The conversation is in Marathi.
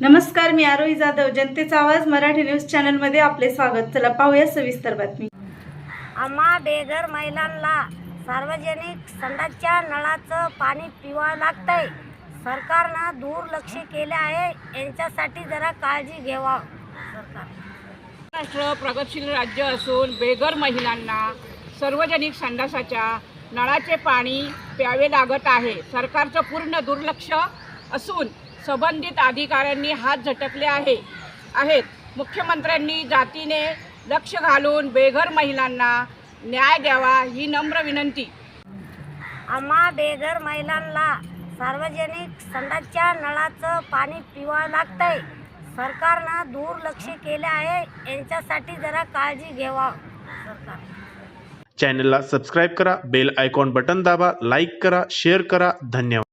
नमस्कार मी आरोही जाधव. जनतेचा आवाज मराठी न्यूज चॅनलमध्ये आपले स्वागत. चला पाहूया सविस्तर बातमी. आम्हा बेघर महिलांना सार्वजनिक संडासच्या नळाचं पाणी पिवा लागतंय. सरकारनं दुर्लक्ष केले आहे. यांच्यासाठी जरा काळजी घ्यावा. सरकार महाराष्ट्र प्रगतशील राज्य असून बेघर महिलांना सार्वजनिक संडासाच्या नळाचे पाणी प्यावे लागत आहे. सरकारचं पूर्ण दुर्लक्ष असून संबंधित अधिकाऱ्यांनी हात झटकले आहे आहेत. मुख्यमंत्र्यांनी जातीने लक्ष घालून बेघर महिलांना न्याय द्यावा ही नम्र विनंती. आम्हा बेघर महिलांना सार्वजनिक संडासच्या नळाचं पाणी पिवा लागतंय. सरकारनं दुर्लक्ष केले आहे यांच्यासाठी जरा काळजी घ्यावा. सरकार. चॅनलला सबस्क्राईब करा बेल आयकॉन बटन दाबा लाईक करा शेअर करा. धन्यवाद.